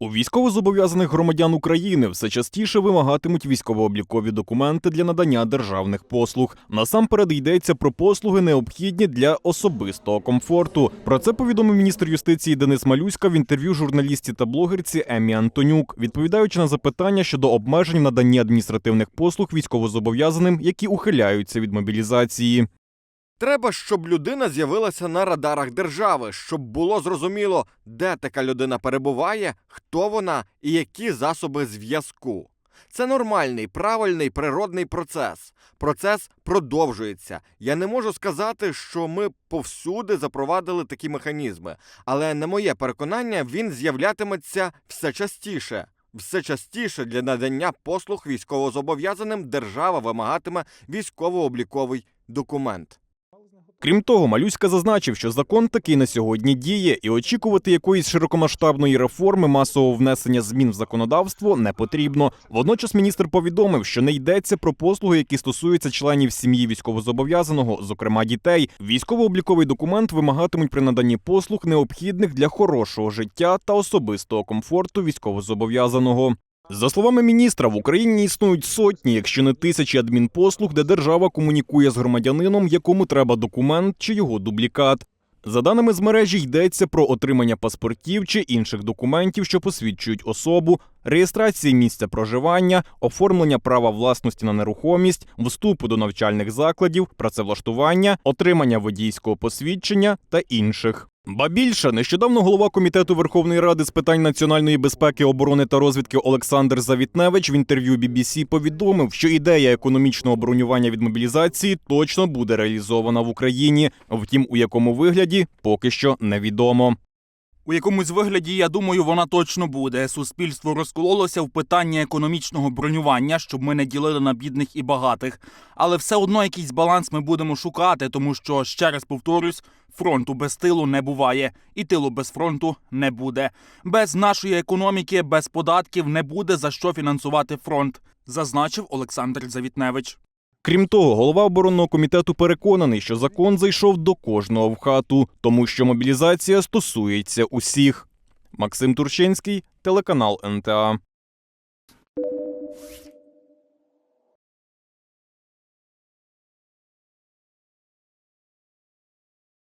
У військовозобов'язаних громадян України все частіше вимагатимуть військово-облікові документи для надання державних послуг. Насамперед йдеться про послуги, необхідні для особистого комфорту. Про це повідомив міністр юстиції Денис Малюська в інтерв'ю журналістці та блогерці Емі Антонюк, відповідаючи на запитання щодо обмежень в наданні адміністративних послуг військовозобов'язаним, які ухиляються від мобілізації. Треба, щоб людина з'явилася на радарах держави, щоб було зрозуміло, де така людина перебуває, хто вона і які засоби зв'язку. Це нормальний, правильний, природний процес. Процес продовжується. Я не можу сказати, що ми повсюди запровадили такі механізми, але на моє переконання він з'являтиметься все частіше. Все частіше для надання послуг військовозобов'язаним держава вимагатиме військово-обліковий документ. Крім того, Малюська зазначив, що закон такий на сьогодні діє, і очікувати якоїсь широкомасштабної реформи масового внесення змін в законодавство не потрібно. Водночас міністр повідомив, що не йдеться про послуги, які стосуються членів сім'ї військовозобов'язаного, зокрема дітей. Військово-обліковий документ вимагатимуть при наданні послуг необхідних для хорошого життя та особистого комфорту військовозобов'язаного. За словами міністра, в Україні існують сотні, якщо не тисячі адмінпослуг, де держава комунікує з громадянином, якому треба документ чи його дублікат. За даними з мережі, йдеться про отримання паспортів чи інших документів, що посвідчують особу, реєстрації місця проживання, оформлення права власності на нерухомість, вступу до навчальних закладів, працевлаштування, отримання водійського посвідчення та інших. Ба більше нещодавно голова комітету Верховної Ради з питань національної безпеки, оборони та розвідки Олександр Завітневич в інтерв'ю BBC повідомив, що ідея економічного бронювання від мобілізації точно буде реалізована в Україні. Втім, у якому вигляді поки що невідомо. У якомусь вигляді, я думаю, вона точно буде. Суспільство розкололося в питанні економічного бронювання, щоб ми не ділили на бідних і багатих. Але все одно якийсь баланс ми будемо шукати, тому що, ще раз повторюсь, фронту без тилу не буває, і тилу без фронту не буде. Без нашої економіки, без податків не буде за що фінансувати фронт, зазначив Олександр Завітневич. Крім того, голова оборонного комітету переконаний, що закон зайшов до кожного в хату, тому що мобілізація стосується усіх. Максим Турчинський, телеканал НТА.